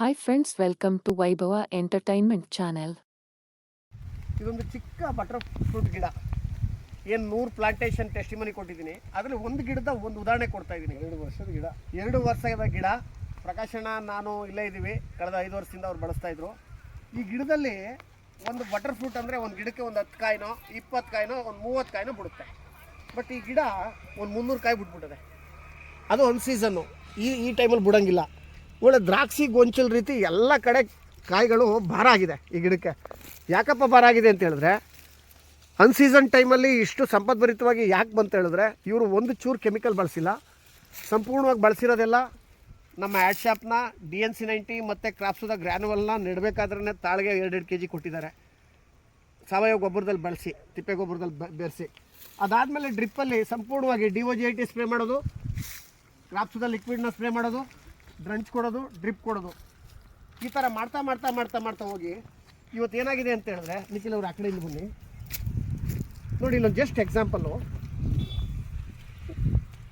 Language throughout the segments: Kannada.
Hi friends welcome to Vaibhava entertainment channel ಇದೊಂದು ಚಿಕ್ಕ ಬಟರ್ ಫ್ರೂಟ್ ಗಿಡ. ಏನು ನೂರು ಪ್ಲಾಂಟೇಶನ್ ಟೆಸ್ಟಿಮನಿ ಕೊಟ್ಟಿದ್ದೀನಿ. ಅದರಲ್ಲಿ ಒಂದು ಗಿಡದ ಒಂದು ಉದಾಹರಣೆ ಕೊಡ್ತಾ ಇದ್ದೀನಿ. ಎರಡು ವರ್ಷದ ಗಿಡ. ಎರಡು ವರ್ಷದ ಗಿಡ. ಪ್ರಕಾಶನ ನಾನು ಇಲ್ಲೇ ಇದ್ದೀವಿ. ಕಳೆದ ಐದು ವರ್ಷದಿಂದ ಅವ್ರು ಬಳಸ್ತಾ ಇದ್ರು. ಈ ಗಿಡದಲ್ಲಿ ಒಂದು ಬಟರ್ ಫ್ರೂಟ್ ಅಂದರೆ ಒಂದು ಗಿಡಕ್ಕೆ ಒಂದು ಹತ್ತು ಕಾಯಿನೋ ಇಪ್ಪತ್ತು ಕಾಯಿನೋ ಒಂದು ಮೂವತ್ತು ಕಾಯಿನೋ ಬಿಡುತ್ತೆ. ಬಟ್ ಈ ಗಿಡ ಒಂದು ಮುನ್ನೂರು ಕಾಯಿ ಬಿಟ್ಬಿಟ್ಟಿದೆ. ಅದು ಒಂದು ಸೀಸನ್ನು ಈ ಈ ಟೈಮಲ್ಲಿ ಬಿಡೋಂಗಿಲ್ಲ. ಒಳ್ಳೆ ದ್ರಾಕ್ಷಿ ಗೊಂಚಲ್ ರೀತಿ ಎಲ್ಲ ಕಡೆ ಕಾಯಿಗಳು ಭಾರ ಆಗಿದೆ ಈ ಗಿಡಕ್ಕೆ. ಯಾಕಪ್ಪ ಭಾರ ಆಗಿದೆ ಅಂತ ಹೇಳಿದ್ರೆ ಅನ್ಸೀಸನ್ ಟೈಮಲ್ಲಿ ಇಷ್ಟು ಸಂಪದ್ಭರಿತವಾಗಿ ಯಾಕೆ ಬಂತ ಹೇಳಿದ್ರೆ, ಇವರು ಒಂದು ಚೂರು ಕೆಮಿಕಲ್ ಬಳಸಿಲ್ಲ. ಸಂಪೂರ್ಣವಾಗಿ ಬಳಸಿರೋದೆಲ್ಲ ನಮ್ಮ ಆ್ಯಡ್ ಶಾಪ್ನ ಡಿ ಎನ್ ಸಿ ನೈಂಟಿ ಮತ್ತು ಕ್ರಾಪ್ಸದ ಗ್ರ್ಯಾನುವಲ್ನ ನೆಡಬೇಕಾದ್ರೆ ತಾಳಿಗೆ ಎರಡು ಕೆ ಜಿ ಕೊಟ್ಟಿದ್ದಾರೆ. ಸಾವಯವ ಗೊಬ್ಬರದಲ್ಲಿ ಬಳಸಿ, ತಿಪ್ಪೆ ಗೊಬ್ಬರದಲ್ಲಿ ಬೆರೆಸಿ. ಅದಾದಮೇಲೆ ಡ್ರಿಪ್ಪಲ್ಲಿ ಸಂಪೂರ್ಣವಾಗಿ D O G I T spray ಮಾಡೋದು ಕ್ರಾಪ್ಸದ ಲಿಕ್ವಿಡ್ನ ಸ್ಪ್ರೇ ಮಾಡೋದು ಡ್ರಂಚ್ ಕೊಡೋದು, ಡ್ರಿಪ್ ಕೊಡೋದು. ಈ ಥರ ಮಾಡ್ತಾ ಮಾಡ್ತಾ ಮಾಡ್ತಾ ಮಾಡ್ತಾ ಹೋಗಿ ಇವತ್ತು ಏನಾಗಿದೆ ಅಂತ ಹೇಳಿದ್ರೆ, ನಿಖಿಲ್ ಅವರು ಆ ಇಲ್ಲಿ ಬನ್ನಿ. ನೋಡಿ, ಇಲ್ಲೊಂದು ಜಸ್ಟ್ ಎಕ್ಸಾಂಪಲ್ಲು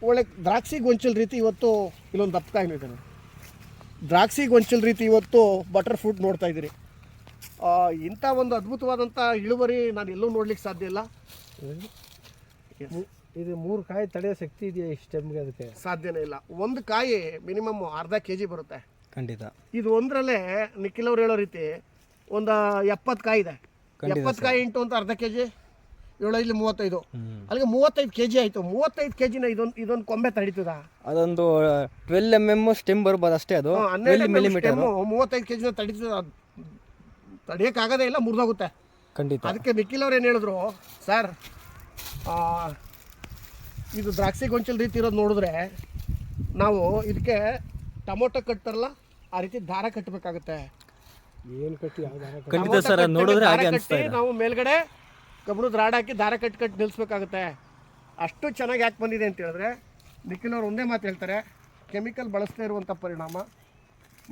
ಒಳ್ಳೆ ದ್ರಾಕ್ಷಿ ಗೊಂಚಲ್ ರೀತಿ ಇವತ್ತು ಇಲ್ಲೊಂದು ದಪ್ಪ ಕಾಯಿಲೆ ಇದೆ. ದ್ರಾಕ್ಷಿ ಗೊಂಚಲ್ ರೀತಿ ಇವತ್ತು ಬಟರ್ ಫ್ರೂಟ್ ನೋಡ್ತಾ ಇದ್ದೀರಿ. ಇಂಥ ಒಂದು ಅದ್ಭುತವಾದಂಥ ಇಳುವರಿ ನಾನು ಎಲ್ಲೂ ನೋಡ್ಲಿಕ್ಕೆ ಸಾಧ್ಯ ಇಲ್ಲ. ಇದು ಮೂರು ಕಾಯಿ ತಡೆಯೋ ಶಕ್ತಿ ಇದೆಯಾ ಈ ಸ್ಟೆಮ್ಗೆ ಅದಕ್ಕೆ? ಸಾಧ್ಯನೇ ಇಲ್ಲ. ಒಂದು ಕಾಯಿ ಮಿನಿಮಮ್ ಅರ್ಧ ಕೆ ಜಿ ಬರುತ್ತೆ. ಖಂಡಿತ. ಇದು ಒಂದರಲ್ಲೇ ನಿಖಿಲ್ ಅವ್ರು ಹೇಳೋ ರೀತಿ ಒಂದು ಎಪ್ಪತ್ತು ಕಾಯಿ ಇದೆ. ಎಪ್ಪತ್ತು ಕಾಯಿ ಇಂಟು ಅಂತ ಅರ್ಧ ಕೆ ಜಿ ಏಳು ಇಲ್ಲಿ ಮೂವತ್ತೈದು. ಅಲ್ಲಿಗೆ ಮೂವತ್ತೈದು ಕೆ ಜಿ ಆಯಿತು. ಮೂವತ್ತೈದು ಕೆ ಜಿನ ಇದೊಂದು ಇದೊಂದು ಕೊಂಬೆ ತಡೀತದ. ಅದೊಂದು ಟ್ವೆಲ್ ಎಂ ಎಂ ಸ್ಟೆಮ್ ಬರ್ಬೋದು ಅಷ್ಟೇ ಅದು. ಹನ್ನೆರಡು ಮಿಲಿಮೀಟರ್ ಮೂವತ್ತೈದು ಕೆ ಜಿನ ತಡೀತದ ತಡಿಯೋಕ್ಕಾಗದೇ ಇಲ್ಲ ಮುರಿದೋಗುತ್ತೆ. ಖಂಡಿತ. ಅದಕ್ಕೆ ನಿಖಿಲ್ ಅವ್ರು ಏನು ಹೇಳಿದ್ರು ಸರ್ ಆ, ಇದು ದ್ರಾಕ್ಷಿ ಗೊಂಚಲ ರೀತಿ ಇರೋದು ನೋಡಿದ್ರೆ ನಾವು ಇದಕ್ಕೆ ಟೊಮೊಟೊ ಕಟ್ತಾರಲ್ಲ ಆ ರೀತಿ ದಾರ ಕಟ್ಟಬೇಕಾಗುತ್ತೆ ಏನು ಕಟ್ಟಿ ಯಾವ ದಾರ ಕಟ್ಟಿ? ಖಂಡಿತ ಸರ್ ಅದು ನೋಡಿದ್ರೆ ಹಾಗೆ ಅನಿಸ್ತಾ ಇದೆ. ನಾವು ಮೇಲ್ಗಡೆ ಕಬ್ಬಣದ ರಾಡ್ ಹಾಕಿ ದಾರ ಕಟ್ಟಿ ಕಟ್ಟಿ ನಿಲ್ಲಿಸ್ಬೇಕಾಗುತ್ತೆ ಅಷ್ಟು ಚೆನ್ನಾಗಿ ಯಾಕೆ ಬಂದಿದೆ ಅಂತ ಹೇಳಿದ್ರೆ ನಿಖಿಲ್ ಅವ್ರು ಒಂದೇ ಮಾತು ಹೇಳ್ತಾರೆ ಕೆಮಿಕಲ್ ಬಳಸದೇ ಇರುವಂಥ ಪರಿಣಾಮ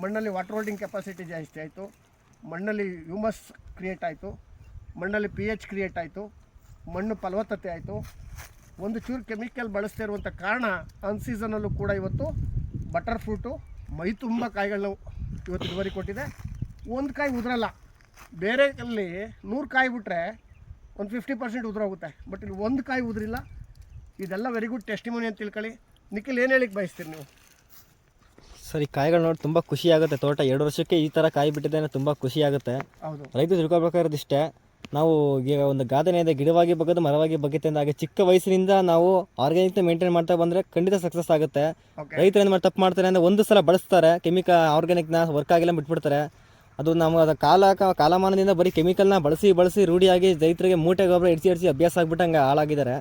ಮಣ್ಣಲ್ಲಿ ವಾಟರ್ ಹೋಲ್ಡಿಂಗ್ ಕೆಪಾಸಿಟಿ ಜಾಸ್ತಿ ಆಯಿತು ಮಣ್ಣಲ್ಲಿ ಹ್ಯೂಮಸ್ ಕ್ರಿಯೇಟ್ ಆಯಿತು ಮಣ್ಣಲ್ಲಿ ಪಿ ಎಚ್ ಕ್ರಿಯೇಟ್ ಆಯಿತು ಮಣ್ಣು ಫಲವತ್ತತೆ ಆಯಿತು ಒಂದು ಚೂರು ಕೆಮಿಕಲ್ ಬಳಸ್ತಾ ಇರುವಂಥ ಕಾರಣ ಅನ್ಸೀಸನಲ್ಲೂ ಕೂಡ ಇವತ್ತು ಬಟರ್ ಫ್ರೂಟು ಮೈ ತುಂಬ ಕಾಯಿಗಳನ್ನ ಇವತ್ತು ಇಳುವರಿ ಕೊಟ್ಟಿದೆ. ಒಂದು ಕಾಯಿ ಉದುರಲ್ಲ. ಬೇರೆ ಅಲ್ಲಿ ನೂರು ಕಾಯಿ ಬಿಟ್ಟರೆ ಒಂದು ಫಿಫ್ಟಿ ಪರ್ಸೆಂಟ್ ಉದುರೋಗುತ್ತೆ. ಬಟ್ ಇಲ್ಲಿ ಒಂದು ಕಾಯಿ ಉದುರಿಲ್ಲ. ಇದೆಲ್ಲ ವೆರಿ ಗುಡ್ ಟೆಸ್ಟಿಮೋನಿ ಅಂತ ತಿಳ್ಕೊಳ್ಳಿ. ನಿಖಿಲ್ ಏನು ಹೇಳಿಕ್ಕೆ ಬಯಸ್ತೀರಿ ನೀವು? ಸರಿ ಕಾಯಿಗಳು ನೋಡಿ ತುಂಬ ಖುಷಿ ಆಗುತ್ತೆ. ತೋಟ ಎರಡು ವರ್ಷಕ್ಕೆ ಈ ಥರ ಕಾಯಿ ಬಿಟ್ಟಿದ್ದೇನೆ ತುಂಬ ಖುಷಿ ಆಗುತ್ತೆ. ಹೌದು. ರೈತರು ತಿಳ್ಕೊಬೇಕಾಗಿರೋದು ಇಷ್ಟೇ ನಾವು ಈಗ ಒಂದು ಗಾದನೆ ಇದೆ. ಗಿಡವಾಗಿ ಬಗ್ಗದು ಮರವಾಗಿ ಬಗ್ಗುತ್ತೆ ಅಂದ ಹಾಗೆ ಚಿಕ್ಕ ವಯಸ್ಸಿನಿಂದ ನಾವು ಆರ್ಗ್ಯಾನಿಕ್ ಮೇಂಟೈನ್ ಮಾಡ್ತಾ ಬಂದ್ರೆ ಖಂಡಿತ ಸಕ್ಸಸ್ ಆಗುತ್ತೆ. ರೈತರು ಏನು ಮಾಡಿ ತಪ್ಪು ಮಾಡ್ತಾರೆ ಅಂದ್ರೆ ಒಂದು ಸಲ ಬಳಸ್ತಾರೆ ಕೆಮಿಕಲ್ ಆರ್ಗ್ಯಾನಿಕ್ನ ವರ್ಕ್ ಆಗಿಲ್ಲ ಬಿಟ್ಬಿಡ್ತಾರೆ. ಅದು ನಮ್ಮ ಅದು ಕಾಲ ಕಾಲಮಾನದಿಂದ ಬರೀ ಕೆಮಿಕಲ್ನ ಬಳಸಿ ಬಳಸಿ ರೂಢಿಯಾಗಿ ರೈತರಿಗೆ ಮೂಟೆ ಗೊಬ್ಬರ ಇಡಿಸಿ ಇಡಿಸಿ ಅಭ್ಯಾಸ ಆಗ್ಬಿಟ್ಟು ಹಂಗೆ ಹಾಳಾಗಿದ್ದಾರೆ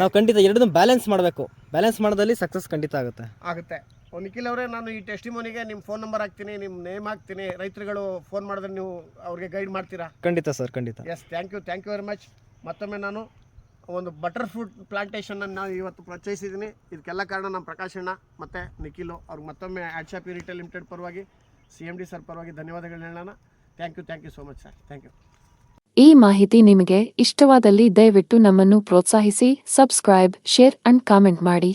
ನಾವು ಖಂಡಿತ ಎರಡನ್ನೂ ಬ್ಯಾಲೆನ್ಸ್ ಮಾಡಬೇಕು. ಬ್ಯಾಲೆನ್ಸ್ ಮಾಡೋದಲ್ಲಿ ಸಕ್ಸಸ್ ಖಂಡಿತ ಆಗುತ್ತೆ. ಆಗುತ್ತೆ. ನಿಖಿಲ್ ಅವರೇ ನಾನು ಈ ಟೆಸ್ಟಿಮೋನಿಗೆ ನಿಮ್ಮ ಫೋನ್ ನಂಬರ್ ಹಾಕ್ತೀನಿ ನಿಮ್ಮ ನೇಮ್ ಹಾಕ್ತೀನಿ. ರೈತರುಗಳು ಫೋನ್ ಮಾಡಿದ್ರೆ ನೀವು ಅವ್ರಿಗೆ ಗೈಡ್ ಮಾಡ್ತೀರಾ? ಖಂಡಿತ ಸರ್ ಖಂಡಿತ. Yes thank you thank you very much ಮತ್ತೊಮ್ಮೆ ನಾನು ಒಂದು ಬಟರ್ ಫ್ರೂಟ್ ಪ್ಲಾಂಟೇಷನನ್ನು ನಾವು ಇವತ್ತು ಪರಿಚಯಿಸಿದ್ದೀನಿ ಇದಕ್ಕೆಲ್ಲ ಕಾರಣ ನಮ್ಮ ಪ್ರಕಾಶ್ ಅಣ್ಣ ಮತ್ತು ನಿಖಿಲು. ಅವ್ರಿಗೆ ಮತ್ತೊಮ್ಮೆ ಆ್ಯಡ್ ಶಾಪ್ ರಿಟೇಲ್ ಲಿಮಿಟೆಡ್ ಪರವಾಗಿ ಸಿ ಎಂ ಡಿ ಸರ್ ಪರವಾಗಿ ಧನ್ಯವಾದಗಳನ್ನ ಹೇಳೋಣ. Thank you thank you so much sir thank you ಈ ಮಾಹಿತಿ ನಿಮಗೆ ಇಷ್ಟವಾದಲ್ಲಿ ದಯವಿಟ್ಟು ನಮ್ಮನ್ನು ಪ್ರೋತ್ಸಾಹಿಸಿ ಸಬ್ಸ್ಕ್ರೈಬ್ ಶೇರ್ ಅಂಡ್ ಕಾಮೆಂಟ್ ಮಾಡಿ.